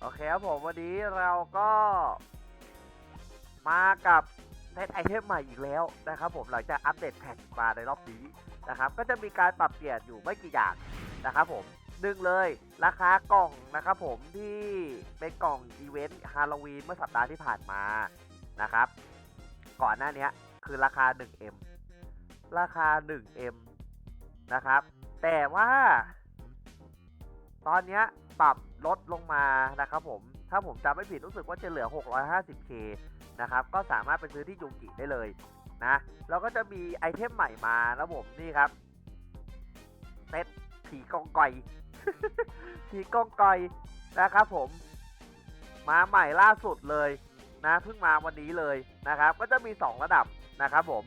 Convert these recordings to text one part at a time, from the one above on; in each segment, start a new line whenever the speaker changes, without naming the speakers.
โอเคครับผมวันนี้เราก็มากับเซตไอเทมใหม่อีกแล้วนะครับผมหลังจากอัปเดตแพ็กมาในรอบนี้นะครับก็จะมีการปรับเปลี่ยนอยู่ไม่กี่อย่างนะครับผมหนึ่งเลยราคากล่องนะครับผมที่เป็นกล่องอีเวนต์ฮาโลวีนเมื่อสัปดาห์ที่ผ่านมานะครับ ก่อนหน้านี้คือราคา 1M ราคา 1M นะครับ แต่ว่า ตอนนี้ปรับลดลงมานะครับผม ถ้าผมจำไม่ผิดรู้สึกว่าจะเหลือ 650k นะครับ ก็สามารถไปซื้อที่ยูกิได้เลยนะแล้วก็จะมีไอเทมใหม่มาแล้วผมนี่ครับเซตผีกองกอยผีกองกอยนะครับผม มาใหม่ล่าสุดเลยนะเพิ่งมาวันนี้เลยนะครับ ก็จะมี 2 ระดับนะครับผม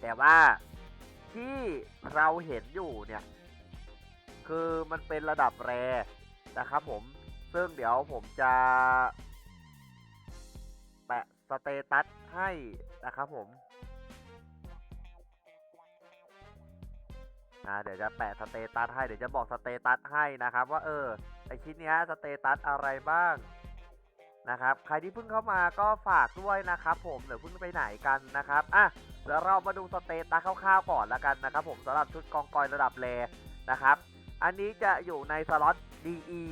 แต่ว่าที่เราเห็นอยู่เนี่ย คือมันเป็นระดับแรนะครับผม ซึ่งเดี๋ยวผมจะแปะสเตตัสให้นะครับผม อ่า เดี๋ยวจะแปะสเตตัสให้ เดี๋ยวจะบอกสเตตัสให้นะครับ ว่าเออไอชิ้นนี้สเตตัสอะไรบ้างนะครับ ใครที่เพิ่งเข้ามาก็ฝากด้วยนะครับ ผมเดี๋ยวเพิ่งไปไหนกันนะครับ อะ เดี๋ยวเรามาดูสเตตัสคร่าวๆก่อนล้วกันนะครับ ผมสำหรับชุดกองกอยระดับแรนะครับ อันนี้จะอยู่ในสล็อต DE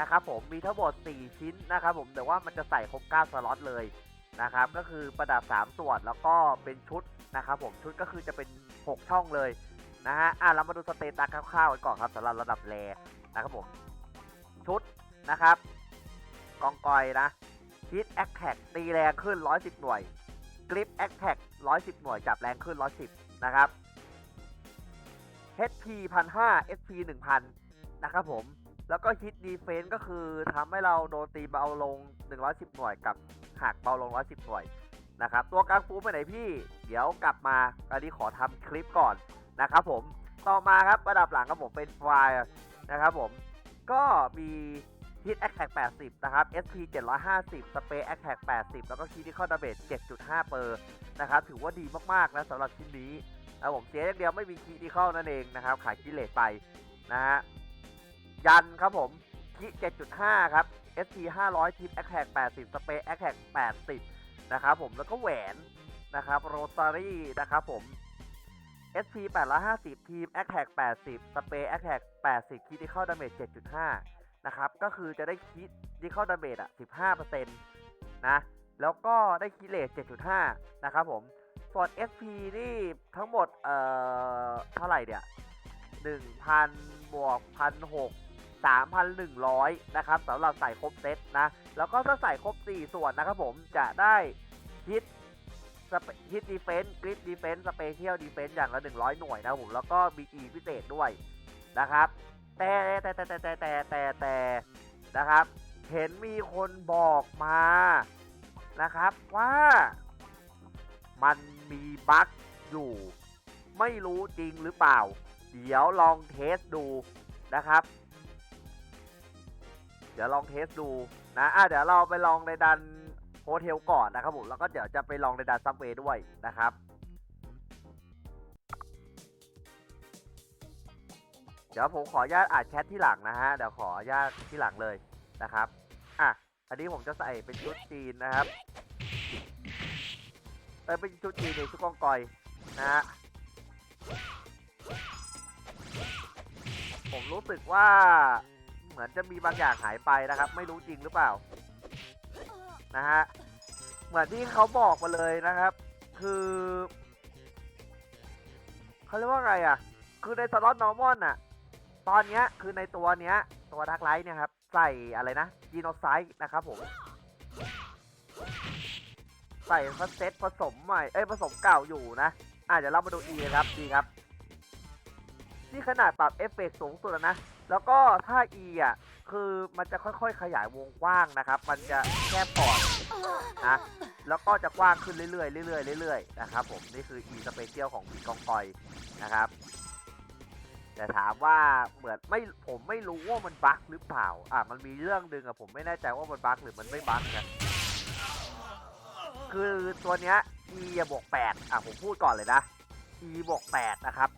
นะครับผมมีทั้งหมด 4 ชิ้นนะครับผมแต่ว่ามันจะใส่ครบ9สล็อตเลยนะครับก็คือประดับ 3 ส่วนแล้วก็เป็นชุดนะครับผมชุดก็คือจะเป็น 6 ช่องเลยนะฮะอะเรามาดูสเตตัสคร่าวๆกันก่อนครับสำหรับระดับแรนะครับผมชุดนะครับกองกอยนะฮิตแอคแท็กตีแรงขึ้น 110 หน่วยกริปแอคแท็ก110 หน่วยจับแรงขึ้น 110 นะครับ HP 1,500 SP 1,000 นะครับผม แล้วก็ฮิตดีเฟนส์ก็คือทำให้เราโดนตีเบาลง 110 หน่วยกับหักเบาลง 110 หน่วยนะครับ ตัวกลางฟูไปไหนพี่ เดี๋ยวกลับมาอันนี้ขอทำคลิปก่อนนะครับผม ต่อมาครับระดับหลังครับผมเป็นไฟล์นะครับผม ก็มีฮิตแอคแท็ก80 นะครับ SP 750 สเปซแอคแท็ก80 แล้วก็คีที่เข้าดาเบจ7.5 เปอร์นะครับ ถือว่าดีมากๆนะสำหรับชิ้นนี้ นะผมเสียอย่างเดียวไม่มีคีที่เข้านั่นเองนะครับขายกิเลสไปนะฮะยันครับผมคิ7.5 ครับ SP 500ทีม a t t a c k 80 Space a t t a c k 80 นะครับผมแล้วก็แหวนนะครับโรตารี่นะครับผม SP 850 ทีม a t t a c k 80 Space a t t a c k 80 Critical Damage 7.5 นะครับ ก็คือจะได้คิด Critical Damage อะ 15%นะ แล้วก็ได้คิเลท7.5 นะครับผม ส่วน SP นี่ทั้งหมด เอ่อ เท่าไหร่เนี่ย1,000บวก1,600 3,100 นะครับสำหรับใส่ครบเซตนะ แล้วก็ถ้าใส่ครบ 4 ส่วนนะครับผมจะได้ฮิตฮิตดีเฟนส์กริดดีเฟนส์สเปเชียลดีเฟนส์อย่างละ 100 หน่วยนะครับผม แล้วก็บีอีพิเศษด้วยนะครับ แต่แต่แต่แต่แต่แต่แต่นะครับ เห็นมีคนบอกมานะครับว่า มันมีบั๊กอยู่ ไม่รู้จริงหรือเปล่า เดี๋ยวลองเทสดูนะครับ เดี๋ยวลองเทสดูนะอะเดี๋ยวเราไปลองในดันโฮเทลก่อนนะครับผม แล้วก็เดี๋ยวจะไปลองในดันซับเวย์ด้วยนะครับเดี๋ยวผมขออนุญาตอ่านแชทที่หลังนะฮะ เดี๋ยวขออนุญาตที่หลังเลยนะครับ อะ อันนี้ผมจะใส่เป็นชุดจีนนะครับ เออเป็นชุดจีนในชุดกองกอยนะฮะผมรู้สึกว่าเหมือนจะมีบางอย่างหายไปนะครับ ไม่รู้จริงหรือเปล่านะฮะเหมือนที่เขาบอกมาเลยนะครับ คือเขาเรียกว่าไงอะ คือในสล็อตนอร์มอนอะ ตอนเนี้ยคือในตัวเนี้ย ตัวดักไลท์เนี่ยครับ ใส่อะไรนะจีโนไซต์นะครับผม ใส่ฟัสเซตผสมใหม่เอ้ยผสมเก่าอยู่นะอะเดี๋ยวเรามาดู E ครับดีครับ นี่ขนาดปรับเอฟเฟกต์สูงสุดแล้วนะ แล้วก็ถ้า E อะคือมันจะค่อยๆ ขยายวงกว้างนะครับ มันจะแค่ปอดนะแล้วก็จะกว้างขึ้นเรื่อยๆเรื่อยๆเรื่อยๆนะครับผมนี่คือ E สเปเชียลของผีกองกอยนะครับ แต่ถามว่าเหมือนไม่ผมไม่รู้ว่ามันบั๊กหรือเปล่า อะมันมีเรื่องหนึ่งอะผมไม่แน่ใจว่ามันบั๊กหรือมันไม่บั๊กนะ คือตัวเนี้ย E บวกแปดอะผมพูดก่อนเลยนะ E บวกแปดนะครับ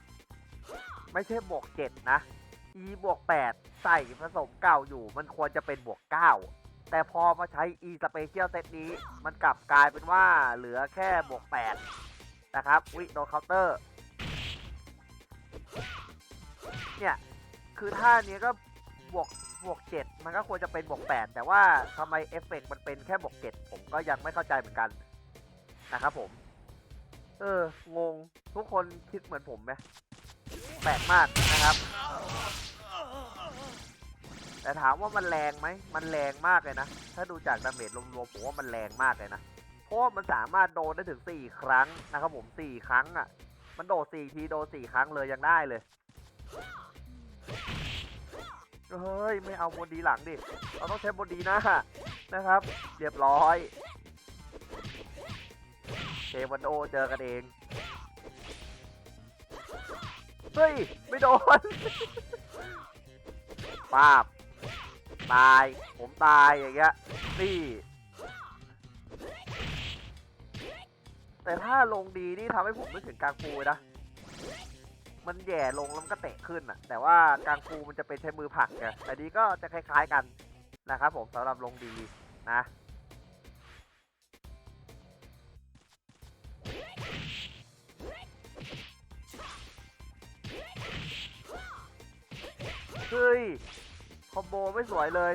ไม่ใช่บวกเจ็ดนะ e บวก8ใส่ผสมเก่าอยู่ มันควรจะเป็นบวก9แต่พอมาใช้ e special set นี้ มันกลับกลายเป็นว่าเหลือแค่บวก8นะครับวิโดนเคาน์เตอร์ เนี่ย คือท่านี้ก็บวกบวก7มันก็ควรจะเป็นบวก8แต่ว่าทำไมเอฟเฟกต์มันเป็นแค่บวก7ผมก็ยังไม่เข้าใจเหมือนกัน นะครับผม เออ งง ทุกคนคิดเหมือนผมไหมแปลกมากนะครับ แต่ถามว่ามันแรงไหม มันแรงมากเลยนะ ถ้าดูจากดาเมจรวมๆผมว่ามันแรงมากเลยนะ เพราะมันสามารถโดนได้ถึง 4 ครั้งนะครับผม 4 ครั้งอะ่ะ มันโดด 4 ทีโดน 4 ครั้งเลยยังได้เลย เฮ้ย ไม่เอาบนดีหลังดิ เราต้องใช้บนดีหน้านะครับ เรียบร้อย เทวันโดเจอกันเอง เฮ้ย ไม่โดนป้าบตาย ผมตายอย่างเงี้ยนี่แต่ถ้าลงดีนี่ทำให้ผมนึกถึงกางฟูนะ มันแย่ลงแล้วมันก็เตะขึ้นอะแต่ว่ากางฟูมันจะเป็นใช้มือผักไงแต่นี้ก็จะคล้ายๆกันนะครับผมสำหรับลงดีนะ เฮ้ย คอมโบไม่สวยเลย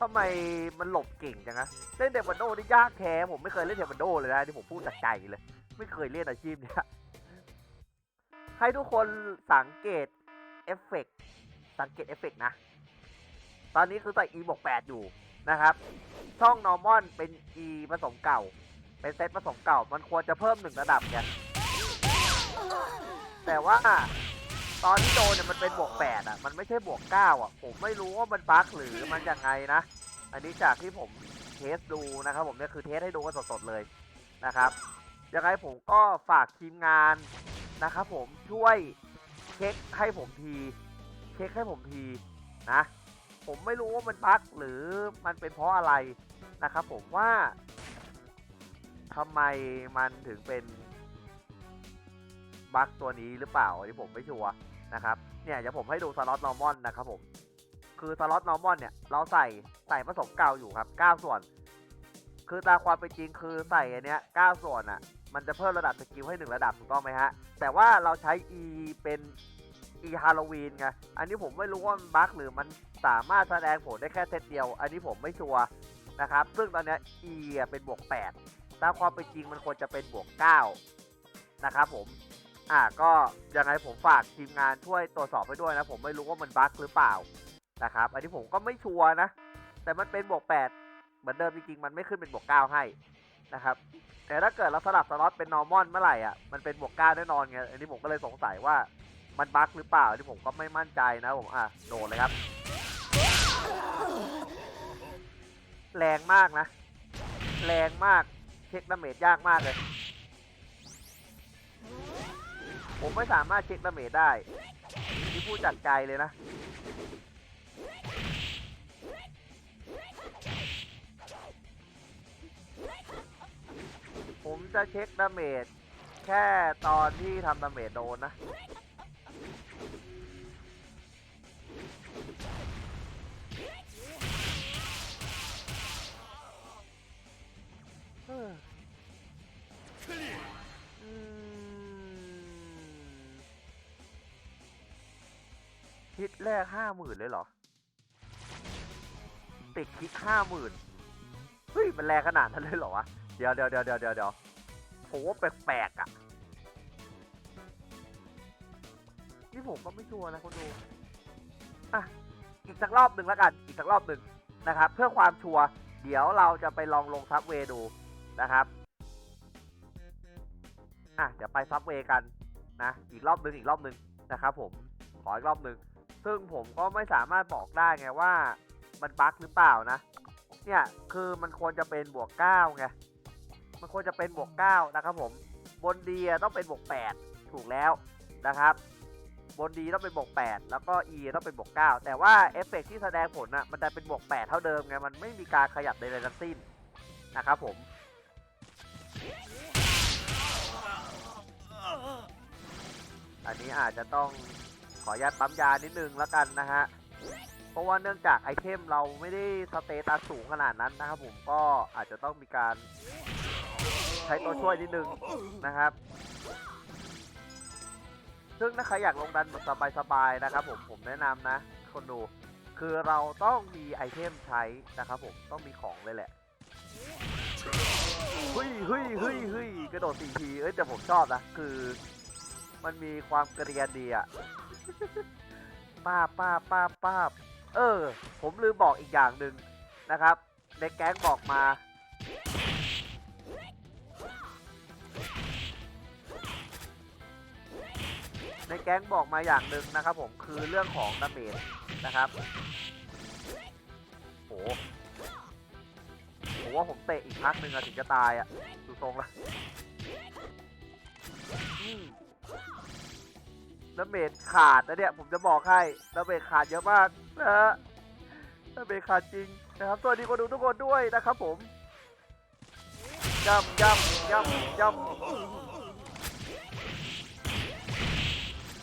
ทำไมมันหลบเก่งจังอะเล่นเทควันโดนี่ยากแท้ผมไม่เคยเล่นเทควันโดเลยนะที่ผมพูดจากใจเลย ไม่เคยเล่นอาชีพเนี้ยให้ทุกคนสังเกตเอฟเฟกสังเกตเอฟเฟกนะ ตอนนี้คือใส่ e บวก8อยู่นะครับ ช่อง normal เป็น e ผสมเก่า เป็นเซตผสมเก่า มันควรจะเพิ่มหนึ่งระดับกันแต่ว่าตอนที่โดนเนี่ยมันเป็นบวกแปดอะ มันไม่ใช่บวกเก้าอะ ผมไม่รู้ว่ามันบั๊กหรือมันยังไงนะ อันนี้จากที่ผมเทสดูนะครับ ผมเนี่ยคือเทสให้ดูกันสดๆเลยนะครับยังไงผมก็ฝากทีมงานนะครับผมช่วยเช็คให้ผมที เช็คให้ผมทีนะ ผมไม่รู้ว่ามันบั๊กหรือมันเป็นเพราะอะไรนะครับผมว่า ทำไมมันถึงเป็นบั๊กตัวนี้หรือเปล่าอันนี้ผมไม่ชัวร์นะครับ เนี่ยเดี๋ยวผมให้ดูสล็อตนอร์มอนนะครับผม คือสล็อตนอร์มอนเนี่ย เราใส่ใส่ผสมเก่าอยู่ครับ 9 ส่วน คือตามความเป็นจริงคือใส่อันเนี้ย 9 ส่วนอะ มันจะเพิ่มระดับสกิลให้ 1 ระดับถูกต้องไหมฮะ แต่ว่าเราใช้ E เป็น E ฮาโลวีนไง อันนี้ผมไม่รู้ว่ามันบั๊กหรือมันสามารถแสดงผลได้แค่เซตเดียว อันนี้ผมไม่ชัวร์นะครับ ซึ่งตอนนี้ E เป็นบวก 8 ตามความเป็นจริงมันควรจะเป็นบวก 9 นะครับผม อ่าก็ยังไงผมฝากทีมงานช่วยตรวจสอบให้ด้วยนะ ผมไม่รู้ว่ามันบั๊กหรือเปล่านะครับ อันนี้ผมก็ไม่ชัวร์นะ แต่มันเป็นบวก 8 เหมือนเดิมจริงๆ มันไม่ขึ้นเป็นบวก 9 ให้นะครับ แต่ถ้าเกิดเราสลับสล็อตเป็นนอร์มอนเมื่อไหร่อะ มันเป็นบวก 9 แน่นอนไง อันนี้ผมก็เลยสงสัยว่ามันบั๊กหรือเปล่า อันนี้ผมก็ไม่มั่นใจนะผม อะโดนเลยครับ แรงมากนะ แรงมาก เช็คดาเมจยากมากเลย ผมไม่สามารถเช็คดาเมจได้ ที่พูดจากใจเลยนะผมจะเช็คดาเมจแค่ตอนที่ทำดาเมจโดนนะ อืมฮิตแรกห้าหมื่นเลยเหรอ ติดคิดห้าหมื่นเฮ้ย มันแรงขนาดนั้นเลยเหรอวะเดี๋ยวเดี๋ยวเดี๋ยวเดี๋ยวเดี๋ยวเดี๋ยวผมว่าแปลกๆอะ นี่ผมก็ไม่ชัวร์นะคุณดู อะ อีกสักรอบหนึ่งแล้วกัน อีกสักรอบหนึ่งนะครับ เพื่อความชัวร์ เดี๋ยวเราจะไปลองลงซับเวย์ดู นะครับ อะเดี๋ยวไปซับเวย์กันนะ อีกรอบหนึ่งอีกรอบหนึ่งนะครับผม ขออีกรอบหนึ่งซึ่งผมก็ไม่สามารถบอกได้ไงว่ามันบั๊กหรือเปล่านะ เนี่ยคือมันควรจะเป็นบวกเก้าไง มันควรจะเป็นบวกเก้านะครับผม บนดีต้องเป็นบวกแปดถูกแล้วนะครับ บนดีต้องเป็นบวกแปดแล้วก็ E ต้องเป็นบวกเก้าแต่ว่าเอฟเฟกต์ที่แสดงผลอะมันจะเป็นบวกแปดเท่าเดิมไง มันไม่มีการขยับใดๆทั้งสิ้นนะครับผม อันนี้อาจจะต้องขออนุญาตปั๊มยานิดนึงแล้วกันนะฮะ เพราะว่าเนื่องจากไอเทมเราไม่ได้สเตตัสสูงขนาดนั้นนะครับผมก็อาจจะต้องมีการใช้ตัวช่วยนิดนึงนะครับ ซึ่งถ้าใครอยากลงดันแบบสบายๆนะครับผมผมแนะนำนะคนดูคือเราต้องมีไอเทมใช้นะครับผมต้องมีของเลยแหละ เฮ้ยเฮ้ยเฮ้ยเฮ้ยกระโดดสี่ที เอ้ยแต่ผมชอบนะ คือ มันมีความเกรียนดีอะป้าป้าป้าป้าเออ ผมลืมบอกอีกอย่างหนึ่งนะครับ ในแก๊งบอกมา ในแก๊งบอกมาอย่างหนึ่งนะครับผมคือเรื่องของดาเมจนะครับโห ผมว่าผมเตะอีกพักหนึ่งอะถึงจะตายอะดูทรงละอืมดาเมจขาดนะเนี่ย ผมจะบอกให้ดาเมจขาดเยอะมากนะฮะดาเมจขาดจริงนะครับสวัสดีคนดูทุกคนด้วยนะครับผมย่ำย่ำย่ำย่ำ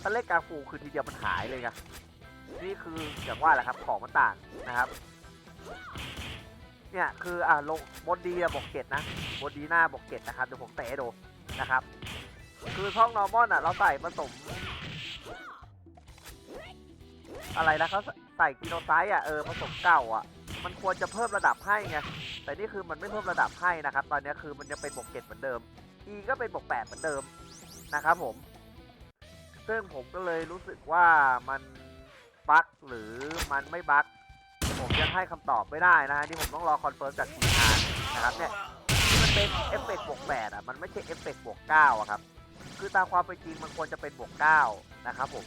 ถ้าเล่นกางฟูคือทีเดียวมันหายเลยไงนี่คืออย่างว่าแหละครับของมันต่างนะครับ เนี่ยคืออ่าลงบนดีอะบอกเจ็ดนะบนดีหน้าบอกเจ็ดนะครับเดี๋ยวผมเตะให้ดูนะครับ คือช่องนอร์มอนอะเราใส่ผสม อะไรนะเขาใส่กิโนไซต์อะเออผสมเก่าอะ มันควรจะเพิ่มระดับให้ไงแต่นี่คือมันไม่เพิ่มระดับให้นะครับ ตอนนี้คือมันยังเป็นบวกเจ็ดเหมือนเดิม E ก็เป็นบวกแปดเหมือนเดิมนะครับผมซึ่งผมก็เลยรู้สึกว่ามันบั๊กหรือมันไม่บั๊ก ผมยังให้คำตอบไม่ได้นะฮะนี่ผมต้องรอคอนเฟิร์มจากทีมงานนะครับเนี่ยมันเป็นเอฟเฟกต์บวกแปดอะมันไม่ใช่เอฟเฟกต์บวกเก้าอะครับคือตามความเป็นจริงมันควรจะเป็นบวกเก้านะครับผม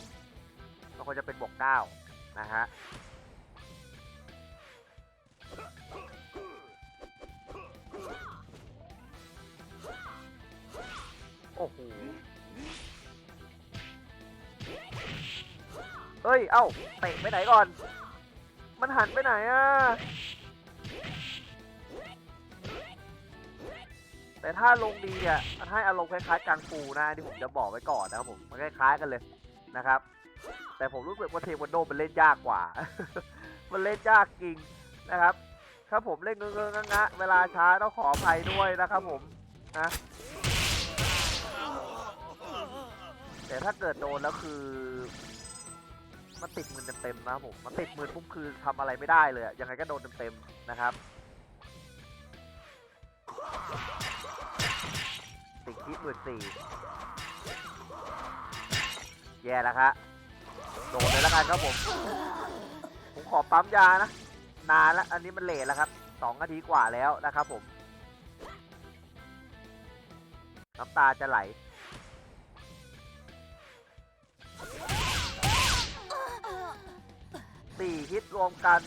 มันควรจะเป็นบวกเก้านะฮะโอ้โหเฮ้ย เอ้า เตะไปไหนก่อน มันหันไปไหนอะแต่ถ้าลงดีเนี่ยมันให้อารมณ์คล้ายๆกังฟูนะที่ผมจะบอกไว้ก่อนนะครับผมมันคล้ายๆกันเลยนะครับ แต่ผมรู้สึกว่าเทควันโดมันเล่นยากกว่า มันเล่นยากจริงนะครับ ถ้าผมเล่นเงงๆงะเวลาช้าต้องขออภัยด้วยนะครับผมนะแต่ถ้าเกิดโดนแล้วคือ มันติดมือเต็มๆนะครับผมมันติดมือปุ๊บคือทำอะไรไม่ได้เลยยังไงก็โดนเต็มๆนะครับติดคิดหมื่นสี่แย่แล้วครับโดนเลยแล้วกันครับผม ผมขอปั๊มยานะ นานแล้ว อันนี้มันเลทแล้วครับสองนาทีกว่าแล้วนะครับผม น้ำตาจะไหล สี่ฮิตรวมกัน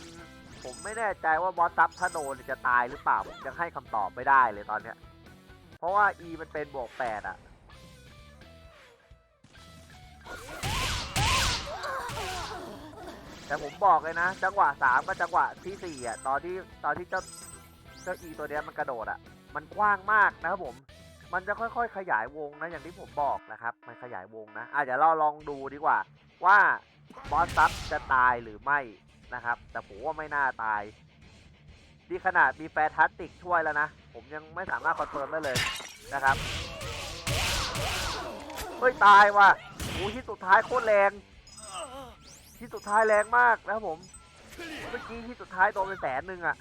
ผมไม่แน่ใจว่าบอสซับถ้าโดนจะตายหรือเปล่าผมยังให้คำตอบไม่ได้เลยตอนเนี้ย เพราะว่า E มันเป็นบวกแปดอะแต่ผมบอกเลยนะ จังหวะสามกับจังหวะที่สี่อะตอนที่ตอนที่เจ้าเจ้า E ตัวเนี้ยมันกระโดดอะมันกว้างมากนะครับผม มันจะค่อยๆ ขยายวงนะอย่างที่ผมบอกนะครับ มันขยายวงนะอาจจะเดี๋ยวเราลองดูดีกว่า ว่า บอสซับจะตายหรือไม่นะครับ แต่ผมว่าไม่น่าตายดีขนาดมีแฟร์ทัสติกช่วยแล้วนะ ผมยังไม่สามารถคอนเฟิร์มได้เลยนะครับ เฮ้ย ตายว่ะโอ้ที่สุดท้ายโคตรแรง ที่สุดท้ายแรงมากนะครับผม เมื่อกี้ที่สุดท้ายโดนไปแสนหนึ่งอะ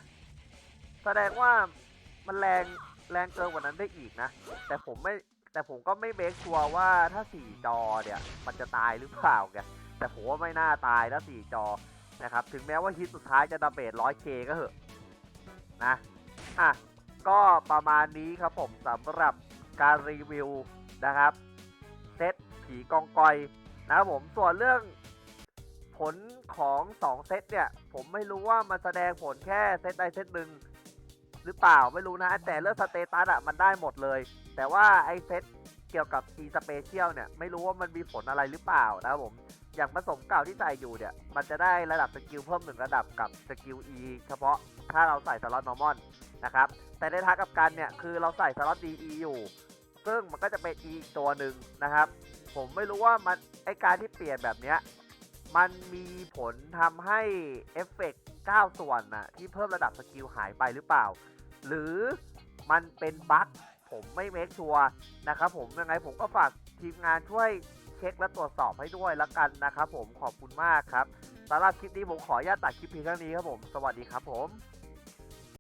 แสดงว่ามันแรงแรงเกินกว่านั้นได้อีกนะ แต่ผมไม่แต่ผมก็ไม่เบคชัวร์ว่าถ้าสี่จอเนี่ย มันจะตายหรือเปล่าแก แต่ผมว่าไม่น่าตายถ้าสี่จอนะครับ ถึงแม้ว่าฮิตสุดท้ายจะดาเมจร้อยเคก็เหอะนะ อะ ก็ประมาณนี้ครับผมสำหรับการรีวิวนะครับ เซตผีกองกอยนะครับผมส่วนเรื่องผลของ 2 เซตเนี่ย ผมไม่รู้ว่ามันแสดงผลแค่เซตใดเซตหนึ่งหรือเปล่าไม่รู้นะ แต่เรื่องสเตตัสอะมันได้หมดเลย แต่ว่าไอเซตเกี่ยวกับ E Special เนี่ย ไม่รู้ว่ามันมีผลอะไรหรือเปล่านะครับผม อย่างผสมเก่าที่ใส่อยู่เนี่ย มันจะได้ระดับสกิลเพิ่มหนึ่งระดับกับสกิล E เฉพาะถ้าเราใส่สล็อตนอร์มอนนะครับ แต่ในทางกับกันเนี่ยคือเราใส่สล็อต DE อยู่ ซึ่งมันก็จะเป็นอีกตัวหนึ่งนะครับ ผมไม่รู้ว่ามันไอการที่เปลี่ยนแบบเนี้ยมันมีผลทำให้เอฟเฟกต์9ส่วนน่ะที่เพิ่มระดับสกิลหายไปหรือเปล่า หรือมันเป็นบั๊กผมไม่เมคชัวร์นะครับผมยังไงผมก็ฝากทีมงานช่วย เช็คและตรวจสอบให้ด้วยละกันนะครับผมขอบคุณมากครับสำหรับคลิปนี้ผมขออนุญาตตัดคลิปเพียงเท่านี้ครับผม สวัสดีครับผม